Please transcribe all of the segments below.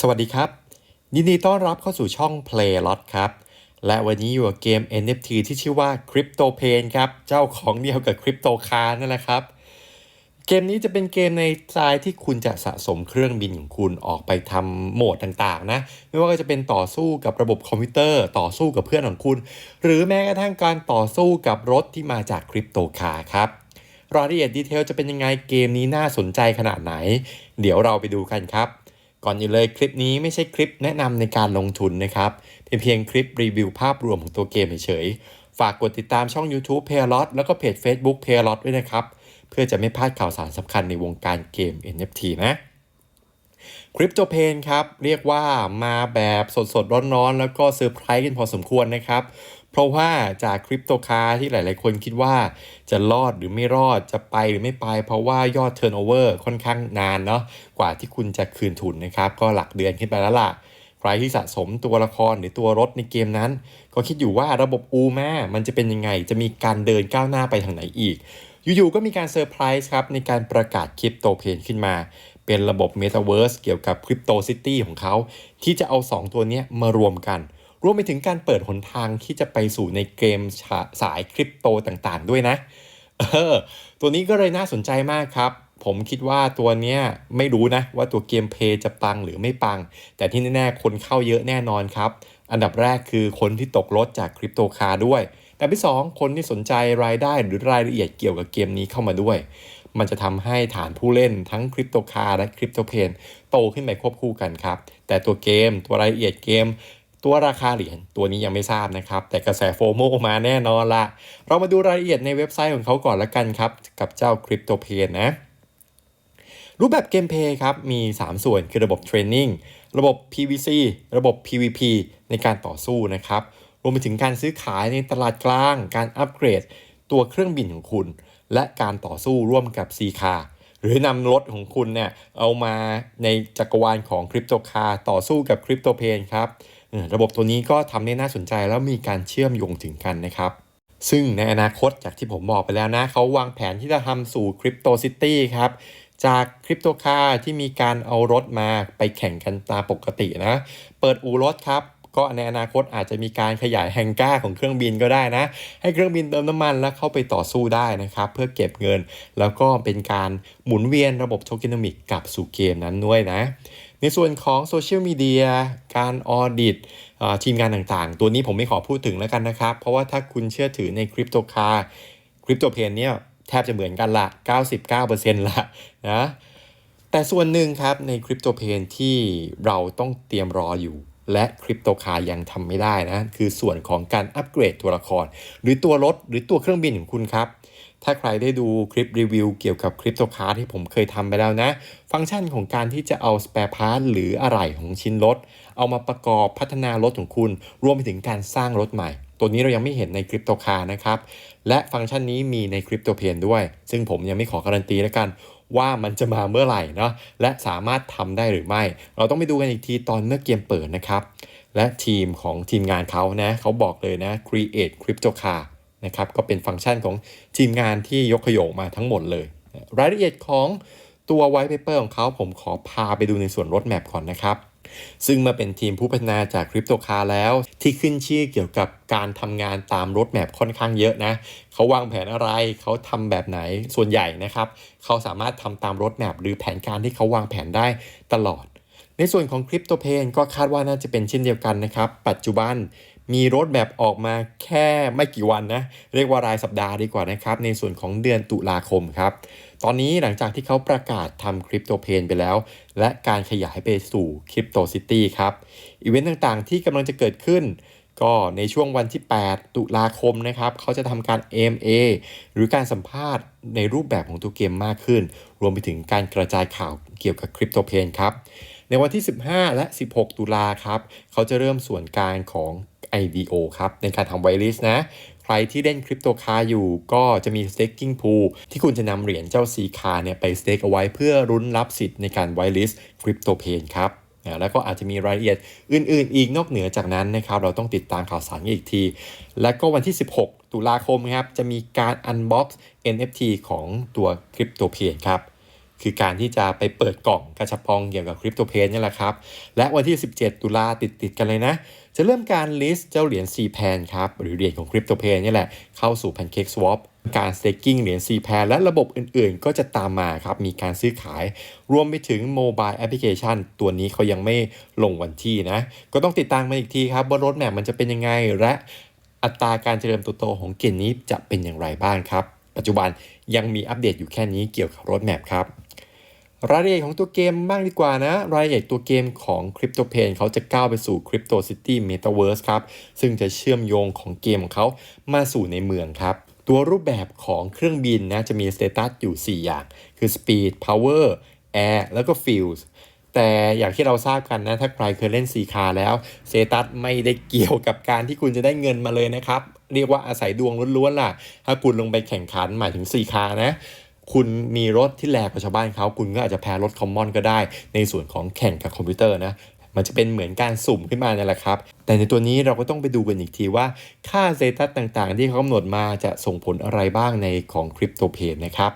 สวัสดีครับ ยินดีต้อนรับเข้าสู่ช่อง Playlot ครับ และวันนี้อยู่กับเกม NFT ที่ชื่อว่า Crypto Pain ครับ เจ้าของเดียวกับ Crypto Car นั่นแหละครับ เกมนี้จะเป็นเกมในสายที่คุณจะสะสมเครื่องบินของคุณออกไปทำโหมดต่างๆนะ ไม่ว่าจะเป็นต่อสู้กับระบบคอมพิวเตอร์ ต่อสู้กับเพื่อนของคุณ หรือแม้กระทั่งการต่อสู้กับรถที่มาจากคริปโตคาร์ครับรายละเอียดดีเทลจะเป็นยังไงเกมนี้น่าสนใจขนาดไหน เดี๋ยวเราไปดูกันครับ ก่อนอื่นเลยคลิปนี้ไม่ใช่คลิปแนะนำในการลงทุนนะครับ เป็นเพียงคลิปรีวิวภาพรวมของตัวเกมเฉยๆ ฝากกดติดตามช่อง YouTube p a y l o t แล้วก็เพจ Facebook p a y l o t ด้วยนะครับ เพื่อจะไม่พลาดข่าวสารสำคัญในวงการเกม NFT นะ คริปโตเพนครับเรียกว่ามาแบบสดๆ ร้อนๆ แล้วก็เซอร์ไพรส์กันพอสมควรนะครับ เพราะว่าจากคริปโตคาร์ที่หลายๆ คนคิดว่าจะรอดหรือไม่รอดจะไปหรือไม่ไป เพราะว่ายอดเทิร์นโอเวอร์ค่อนข้างนานเนาะกว่าที่คุณจะคืนทุนนะครับ ก็หลักเดือนขึ้นไปแล้วล่ะ ใครที่สะสมตัวละครหรือตัวรถในเกมนั้น ก็คิดอยู่ว่าระบบอูแม่มันจะเป็นยังไง จะมีการเดินก้าวหน้าไปทางไหนอีกอยู่ๆก็มีการเซอร์ไพรส์ครับในการประกาศคริปโตเพนขึ้นมา เป็นระบบ Metaverse เกี่ยวกับคริปโตซิตี้ของเขา ที่จะเอา 2 ตัวนี้มารวมกัน รวมไปถึงการเปิดหนทางที่จะไปสู่ในเกมสายคริปโตต่างๆ ด้วยนะเออตัวนี้ก็เลยน่าสนใจมากครับ ผมคิดว่าตัวเนี้ยไม่รู้นะว่าตัวเกมเพย์จะปังหรือไม่ปัง แต่ที่แน่ๆคนเข้าเยอะแน่นอนครับ อันดับแรกคือคนที่ตกรถจากคริปโตคาร์ด้วย แต่ที่ 2 คนที่สนใจรายได้หรือรายละเอียดเกี่ยวกับเกมนี้เข้ามาด้วย มันจะทำให้ฐานผู้เล่นทั้งคริปโตคาร์และคริปโตเพนโตขึ้นไปควบคู่กันครับ แต่ตัวเกม ตัวรายละเอียดเกม ตัวราคาเหรียญตัวนี้ยังไม่ทราบนะครับ แต่กระแสโฟโมมาแน่นอนละ เรามาดูรายละเอียดในเว็บไซต์ของเขาก่อนละกันครับ กับเจ้าคริปโตเพนนะรูปแบบเกมเพย์ครับมี 3 ส่วนคือระบบเทรนนิ่งระบบ PVC ระบบ PVP ในการต่อสู้นะครับ รวมไปถึงการซื้อขายในตลาดกลาง การอัปเกรด ตัวเครื่องบินของคุณ และการต่อสู้ร่วมกับ C คาหรือนำรถของคุณเนี่ยเอามาในจักรวาลของคริปโตคาต่อสู้กับคริปโตเพนครับระบบตัวนี้ก็ทำได้น่าสนใจแล้วมีการเชื่อมโยงถึงกันนะครับ ซึ่งในอนาคตจากที่ผมบอกไปแล้วนะเขาวางแผนที่จะทำสู่คริปโตซิตี้ครับจากคริปโตคาร์ที่มีการเอารถมาไปแข่งกันตามปกตินะ เปิดอู่รถครับ ก็ในอนาคตอาจจะมีการขยายแฮงก้าของเครื่องบินก็ได้นะ ให้เครื่องบินเติมน้ำมันแล้วเข้าไปต่อสู้ได้นะครับ เพื่อเก็บเงิน แล้วก็เป็นการหมุนเวียนระบบโทเกนมิกกลับสู่เกมนั้นด้วยนะ ในส่วนของโซเชียลมีเดียการออดิตทีมงานต่างๆ ตัวนี้ผมไม่ขอพูดถึงแล้วกันนะครับ เพราะว่าถ้าคุณเชื่อถือในคริปโตคาร์คริปโตเพนเนี่ยแทบจะเหมือนกันละ 99%ละนะแต่ส่วนหนึ่งครับในคริปโตเพนที่เราต้องเตรียมรออยู่ และคริปโตคาร์ยังทำไม่ได้นะคือส่วนของการอัปเกรดตัวละคร หรือตัวรถหรือตัวเครื่องบินของคุณครับ ถ้าใครได้ดูคลิปรีวิวเกี่ยวกับคริปโตคาร์ที่ผมเคยทำไปแล้วนะ ฟังก์ชันของการที่จะเอาสเปร์พาร์ทหรืออะไหล่ของชิ้นรถ เอามาประกอบพัฒนารถของคุณ รวมไปถึงการสร้างรถใหม่ ตัวนี้เรายังไม่เห็นในคริปโตคาร์นะครับและฟังก์ชันนี้มีในคริปโตเพนด้วย ซึ่งผมยังไม่ขอการันตีแล้วกัน ว่ามันจะมาเมื่อไหร่เนาะและสามารถทำได้หรือไม่ เราต้องไปดูกันอีกทีตอนเมื่อเกมเปิดนะครับ และทีมของทีมงานเขานะเขาบอกเลยนะ create crypto car นะครับก็เป็นฟังก์ชันของทีมงานที่ยกขยงมาทั้งหมดเลย รายละเอียดของตัว white paper ของเขาผมขอพาไปดูในส่วนรถแมพก่อนนะครับ ซึ่งมาเป็นทีมผู้พัฒนาจากคริปโตคาแล้ว ที่ขึ้นชื่อเกี่ยวกับการทำงานตามรถแมพค่อนข้างเยอะนะเขาวางแผนอะไรเขาทำแบบไหนส่วนใหญ่นะครับเขาสามารถทำตามรถแมพหรือแผนการที่เขาวางแผนได้ตลอด ในส่วนของคริปโตเพนก็คาดว่าน่าจะเป็นเช่นเดียวกันนะครับ ปัจจุบัน มีรถแบบออกมาแค่ไม่กี่วันนะ เรียกว่ารายสัปดาห์ดีกว่านะครับ ในส่วนของเดือนตุลาคมครับ ตอนนี้หลังจากที่เขาประกาศทำคริปโตเพนไปแล้ว และการขยายไปสู่คริปโตซิตี้ครับ อีเวนต์ต่างๆที่กำลังจะเกิดขึ้นก็ในช่วงวันที่ 8 ตุลาคมนะครับ เขาจะทำการ AMA หรือการสัมภาษณ์ในรูปแบบของตัวเกมมากขึ้น รวมไปถึงการกระจายข่าวเกี่ยวกับคริปโตเพนครับ ในวันที่ 15 และ 16 ตุลาครับ เขาจะเริ่มส่วนกลางของ IDO ครับในการทำไวลิสนะใครที่เล่นคริปโตคาอยู่ก็จะมี staking pool ที่คุณจะนำเหรียญเจ้า C คาเนี่ยไป stake เอาไว้เพื่อรุ้นรับสิทธิ์ในการไวลิสคริปโตเพนครับแล้วก็อาจจะมีรายละเอียดอื่น ๆ อีกนอกเหนือจากนั้นนะครับ เราต้องติดตามข่าวสารอีกที และก็วันที่ 16 ตุลาคมครับ จะมีการ unbox NFT ของตัวคริปโตเพนครับ คือการที่จะไปเปิดกล่องกระชับปองเกี่ยวกับคริปโตเพนนี่แหละครับ และวันที่ 17 ตุลาติดติดกันเลยนะ จะเริ่มการลิสต์เจ้าเหรียญ c p a n ครับ หรือเหรียญของคริปโตเพนนี่แหละ เข้าสู่ Pancake Swap การ staking เหรียญ c p a n และระบบอื่นๆ ก็จะตามมาครับ มีการซื้อขาย รวมไปถึง mobile application ตัวนี้เขายังไม่ลงวันที่นะ ก็ต้องติดตามมาอีกทีครับว่ารถแมพมันจะเป็นยังไง และอัตราการเจริญเติบโตของเกมนี้จะเป็นอย่างไรบ้างครับ ปัจจุบันยังมีอัปเดตอยู่แค่นี้เกี่ยวกับรถแมพครับ รายละเอียดของตัวเกมบ้างดีกว่านะ รายละเอียดตัวเกมของ Crypto p a n เขาจะก้าวไปสู่ Crypto City Metaverse ครับ ซึ่งจะเชื่อมโยงของเกมของเขามาสู่ในเมืองครับ ตัวรูปแบบของเครื่องบินนะ จะมีสเตตัสอยู่ 4 อย่าง คือ Speed Power Air แล้วก็ Fuels แต่อย่างที่เราทราบกันนะ ถ้าใครเคยเล่นซีคาแล้วสเตตัสไม่ได้เกี่ยวกับการที่คุณจะได้เงินมาเลยนะครับ เรียกว่าอาศัยดวงล้วนๆล่ะ ถ้าคุณลงไปแข่งขันหมายถึงซีคานะ คุณมีรถที่แรงกว่าชาวบ้านเขาคุณก็อาจจะแพ้รถคอมมอนก็ได้ ในส่วนของแข่งกับคอมพิวเตอร์นะมันจะเป็นเหมือนการสุ่มขึ้นมาเนี่ยแหละครับ แต่ในตัวนี้เราก็ต้องไปดูกันอีกทีว่าค่าเซตัสต่างๆ ที่เขากำหนดมาจะส่งผลอะไรบ้างในของคริปโตเพนนะครับ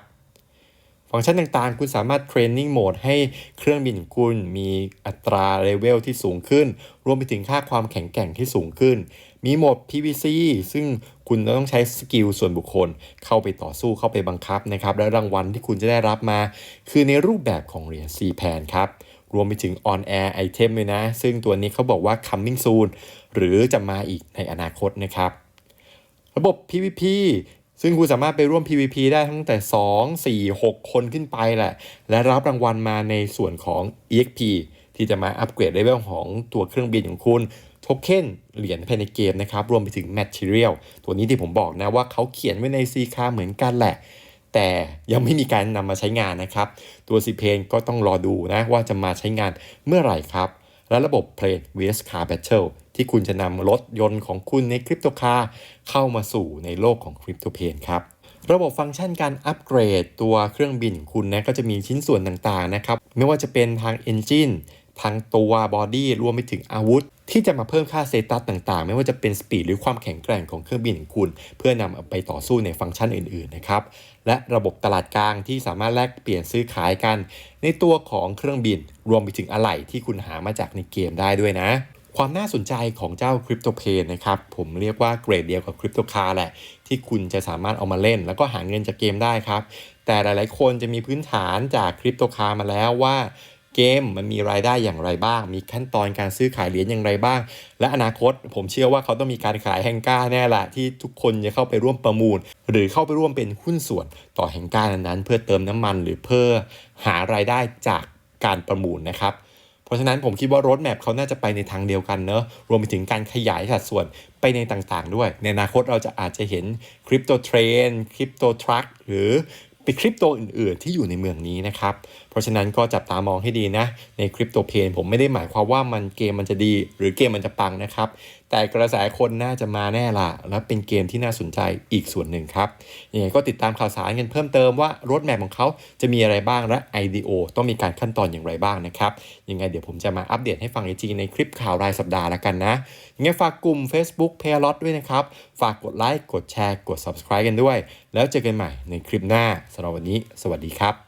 ฟังก์ชันต่างๆ คุณสามารถเทรนนิ่งโหมดให้เครื่องบินของคุณมีอัตราเลเวลที่สูงขึ้น รวมไปถึงค่าความแข็งแกร่งที่สูงขึ้น มีโหมด PVC ซึ่ง คุณต้องใช้สกิลส่วนบุคคล เข้าไปต่อสู้เข้าไปบังคับนะครับ และรางวัลที่คุณจะได้รับมา คือในรูปแบบของเหรียญ C pan ครับรวมไปถึง on air item เลยนะ ซึ่งตัวนี้เขาบอกว่า coming soon หรือจะมาอีกในอนาคตนะครับ ระบบ PVP ซึ่งคุณสามารถไปร่วม PVP ได้ตั้งแต่ 2 4 6 คนขึ้นไปแหละ และรับรางวัลมาในส่วนของ EXP ที่จะมาอัปเกรดเลเวลของตัวเครื่องบินของคุณ ทเค็นเหรียญภายในเกมนะครับ รวมไปถึง Material ตัวนี้ที่ผมบอกนะว่าเขาเขียนไว้ใน C คาเหมือนกันแหละ แต่ยังไม่มีการนำมาใช้งานนะครับ ตัว C p a n ก็ต้องรอดูนะว่าจะมาใช้งานเมื่อไหร่ครับ และระบบ Play vs Car Battle ที่คุณจะนำรถยนต์ของคุณในคริปโตคาเข้ามาสู่ในโลกของคริปโตเพนครับระบบฟังก์ชันการอัปเกรดตัวเครื่องบินคุณนะก็จะมีชิ้นส่วนต่างๆนะครับ ไม่ว่าจะเป็นทาง Engine ทางตัวบอดี้รวมไปถึงอาวุธ ที่จะมาเพิ่มค่าเซตัสต่างๆ ไม่ว่าจะเป็นสปีดหรือความแข็งแกร่งของเครื่องบินของคุณ เพื่อนำเอาไปต่อสู้ในฟังก์ชันอื่นๆนะครับและระบบตลาดกลางที่สามารถแลกเปลี่ยนซื้อขายกัน ในตัวของเครื่องบิน รวมไปถึงอะไหล่ที่คุณหามาจากในเกมได้ด้วยนะความน่าสนใจของเจ้า Crypto p a y นะครับ ผมเรียกว่าเกรดเดียวกับ Crypto Car แหละ ที่คุณจะสามารถเอามาเล่น แล้วก็หาเงินจากเกมได้ครับ แต่หลายๆ คนจะมีพื้นฐานจาก Crypto Car มาแล้วว่า เกมมันมีรายได้อย่างไรบ้าง มีขั้นตอนการซื้อขายเหรียญอย่างไรบ้าง และอนาคตผมเชื่อว่าเขาต้องมีการขายแฮงก้าแน่ละที่ทุกคนจะเข้าไปร่วมประมูล หรือเข้าไปร่วมเป็นหุ้นส่วนต่อแฮงก้านั้นๆ เพื่อเติมน้ำมันหรือเพื่อหารายได้จากการประมูลนะครับเพราะฉะนั้นผมคิดว่ารถแมพเขาน่าจะไปในทางเดียวกันเนอะรวมไปถึงการขยายสัดส่วนไปในต่างๆด้วย ในอนาคตเราจะอาจจะเห็นคริปโตเทรนคริปโตทรัคหรือเป็นคริปโตอื่นๆ ที่อยู่ในเมืองนี้นะครับ ราะฉะนั้นก็จับตามองให้ดีนะ ในคริปโตเพนผมไม่ได้หมายความว่ามันเกมมันจะดี หรือเกมมันจะปังนะครับ แต่กระแสคนน่าจะมาแน่ละและเป็นเกมที่น่าสนใจอีกส่วนหนึ่งครับยังไงก็ติดตามข่าวสารกันเพิ่มเติมว่ารถแมพของเขาจะมีอะไรบ้างและ IDO ต้องมีการขั้นตอนอย่างไรบ้างนะครับยังไงเดี๋ยวผมจะมาอัปเดตให้ฟังอีกทีในคลิปข่าวรายสัปดาห์แล้วกันนะยังไงฝากกลุ่ม Facebook p a y l o t ด้วยนะครับ ฝากกดไลค์กดแชร์กด Subscribe กันด้วย แล้วเจอกันใหม่ในคลิปหน้าสำหรับวันนี้ สวัสดีครับ